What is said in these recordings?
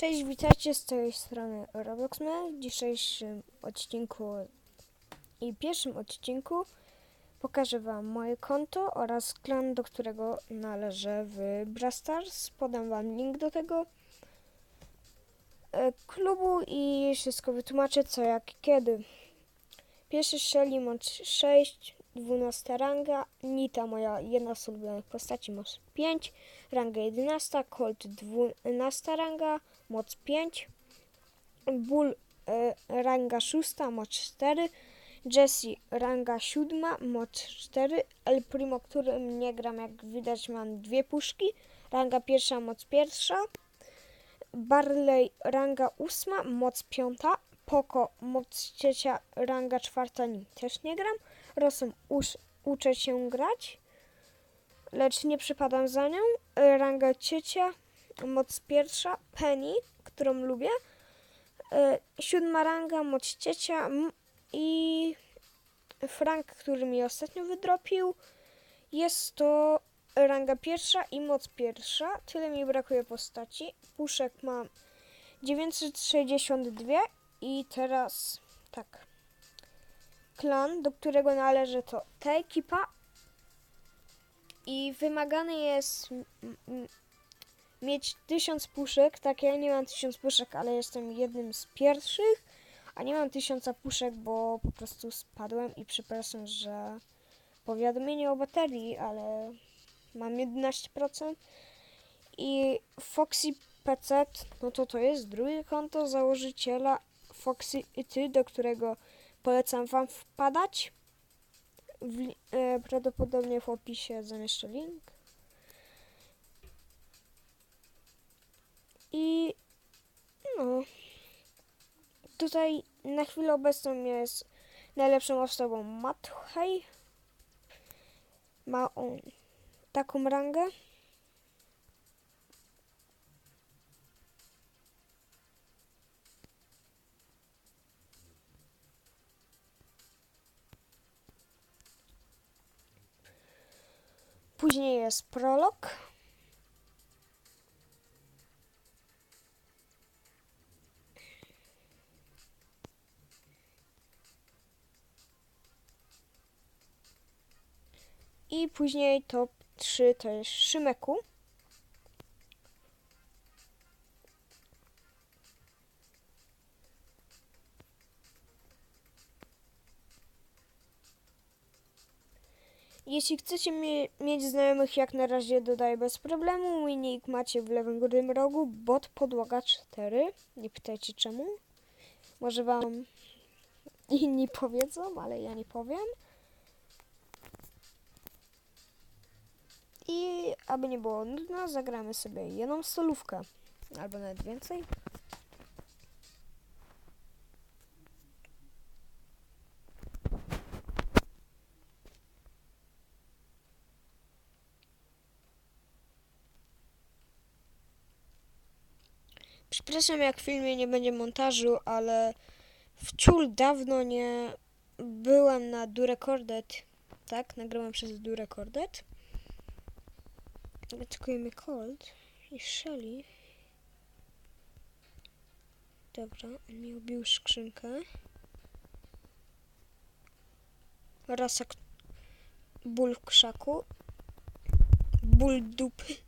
Cześć, witajcie z tej strony Robloxman. W dzisiejszym odcinku i pierwszym odcinku pokażę Wam moje konto oraz klan, do którego należę w Brawl Stars. Podam Wam link do tego e, klubu i wszystko wytłumaczę co, jak, kiedy. Pierwszy Shelly moc 6, 12 ranga, Nita moja jedna z ulubionych postaci moc 5, ranga 11, Colt 12 ranga, moc 5, Bull e, ranga 6, moc 4, Jessie ranga 7, moc 4, El Primo, którym nie gram, jak widać mam dwie puszki, ranga pierwsza, moc pierwsza, Barley ranga 8, moc 5, Poco moc trzecia, ranga czwarta, nim też nie gram, Usz, uczę się grać, lecz nie przypadam za nią, ranga trzecia, moc pierwsza, Penny, którą lubię, e, siódma ranga, moc m- i Frank, który mi ostatnio wydropił, jest to ranga pierwsza i moc pierwsza, tyle mi brakuje postaci, puszek mam 962 i teraz tak, klan, do którego należy to ta ekipa i wymagany jest mieć tysiąc puszek. Tak, ja nie mam tysiąc puszek, ale jestem jednym z pierwszych. A nie mam tysiąca puszek, bo po prostu spadłem i przepraszam, że powiadomienie o baterii, ale mam 11%. I Foxy PC, no to to jest drugie konto założyciela Foxy i ty, do którego polecam wam wpadać. W, e, prawdopodobnie w opisie zamieszczę link. I no, tutaj na chwilę obecną jest najlepszą osobą Mathej. Ma on taką rangę. Później jest prolog. I później top 3 to jest Szymeku. Jeśli chcecie mie- mieć znajomych, jak na razie dodaję bez problemu. Nick macie w lewym górnym rogu, bot podłoga 4. Nie pytajcie czemu. Może wam inni powiedzą, ale ja nie powiem. I aby nie było nudno, zagramy sobie jedną solówkę. Albo nawet więcej. Przepraszam, jak w filmie nie będzie montażu, ale wciul dawno nie byłem na Durecordet. Tak, nagrałem przez Durecordet. Atakujemy Colt i Shelly. Dobra, on mi ubił skrzynkę. Rasak ból w krzaku. Ból dupy.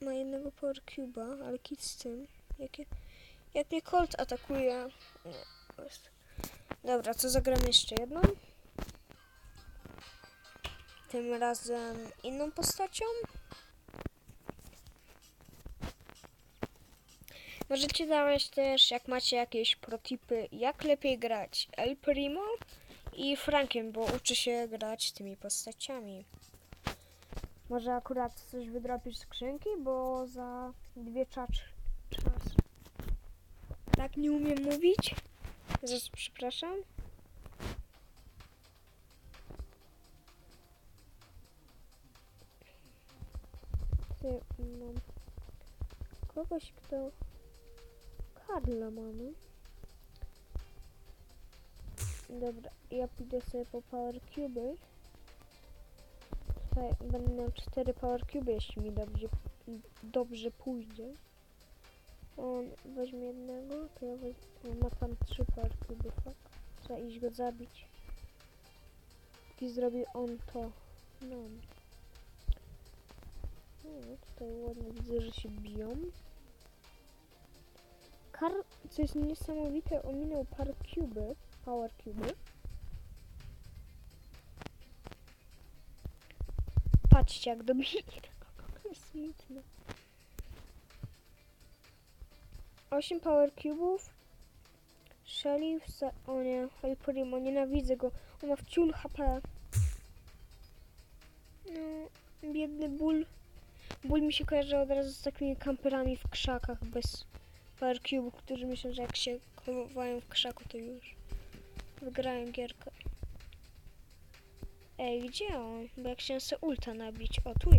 Ma, jednego Power Cube'a, ale kit z tym. Jakie, jak mnie Colt atakuje. Nie. Dobra, co zagramy jeszcze jedną? Tym razem inną postacią. Możecie dawać też, jak macie jakieś protipy, jak lepiej grać El Primo i Frankiem, bo uczy się grać tymi postaciami. Może akurat coś wydropisz z skrzynki, bo za dwie czacz czas. Tak nie umiem mówić. Zaraz przepraszam. Ty, mam kogoś, kto... Karla mamy. Dobra, ja pójdę sobie po Power Cube. Tutaj będę miał 4 Power Cube, jeśli mi dobrze, dobrze pójdzie. On weźmie jednego, to ja wezmę. Ma tam 3 Power Cube, fuck. Trzeba iść go zabić. I zrobi on to. No. No, tutaj ładnie widzę, że się biją. Kar, co jest niesamowite, ominął par cuby, power cuby. Patrzcie, jak dobili. Smutne. 8 power cubów. Shelly w za... O nie, Hyperimo, nienawidzę go. On ma wciul HP. No, biedny ból. Ból mi się kojarzy od razu z takimi kamperami w krzakach bez power cubów, którzy myślą, że jak się chowają w krzaku, to już wygrają gierkę. Ej, gdzie on? Bo jak chciałem sobie ulta nabić. O, tu.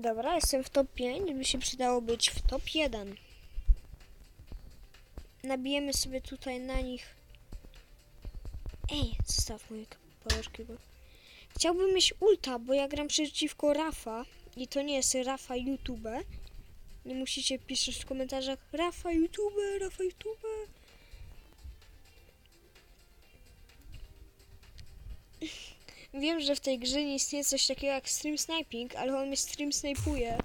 Dobra, jestem w top 5, by się przydało być w top 1. Nabijemy sobie tutaj na nich. Ej, zostaw moje power cube. Chciałbym mieć ulta, bo ja gram przeciwko Rafa i to nie jest Rafa YouTube. Nie musicie pisać w komentarzach Rafa YouTube, Rafa YouTube. Wiem, że w tej grze nie istnieje coś takiego jak stream sniping, ale on mnie stream snipuje,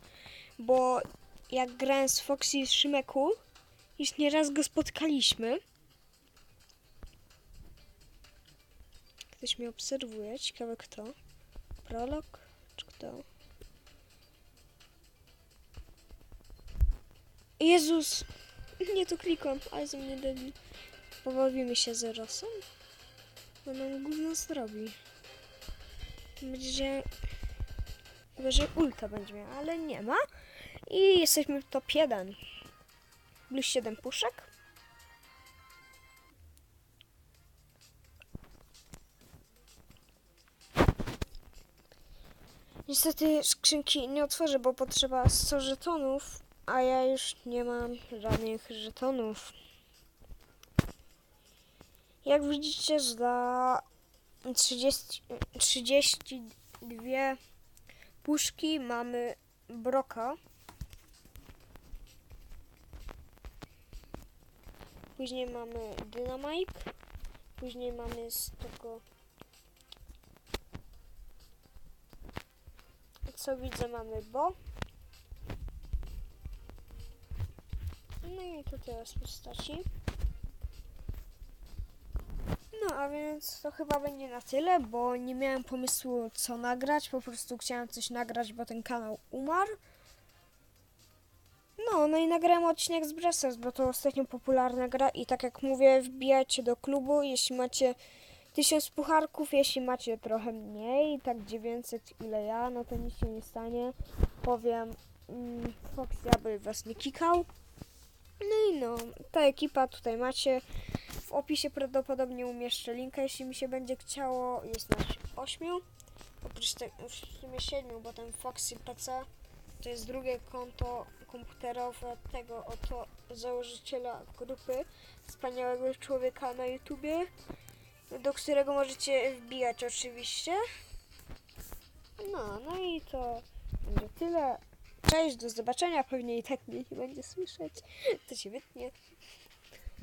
bo jak grałem z Foxy i Szymeku, już nieraz go spotkaliśmy. Ktoś mnie obserwuje, ciekawe kto. Prolog, czy kto? Jezus! Nie to klikam, ale ze mnie debil. Pobawimy się z Rosem? Bo nam gówno zrobi. Będzie... Chyba, że ulta będzie miała, ale nie ma. I jesteśmy w top 1. Plus 7 puszek. Niestety skrzynki nie otworzę, bo potrzeba 100 żetonów, a ja już nie mam żadnych żetonów. Jak widzicie, za 30, 32 puszki mamy broka. Później mamy dynamite. Później mamy z tego co widzę mamy bo. No i to teraz postaci. A więc to chyba będzie na tyle, bo nie miałem pomysłu co nagrać, po prostu chciałem coś nagrać, bo ten kanał umarł. No, no i nagrałem odcinek z Bressers, bo to ostatnio popularna gra i tak jak mówię, wbijajcie do klubu, jeśli macie 1000 pucharków, jeśli macie trochę mniej, tak 900 ile ja, no to nic się nie stanie. Powiem, mm, Fox aby was nie kikał. No i no, ta ekipa tutaj macie. W opisie prawdopodobnie umieszczę linka, jeśli mi się będzie chciało. Jest nas 8. Oprócz tego, w sumie 7, bo ten Foxy PC to jest drugie konto komputerowe tego oto założyciela grupy, wspaniałego człowieka na YouTubie, do którego możecie wbijać oczywiście. No, no i to będzie tyle. Cześć, do zobaczenia. Pewnie i tak mnie nie będzie słyszeć. To się wytnie.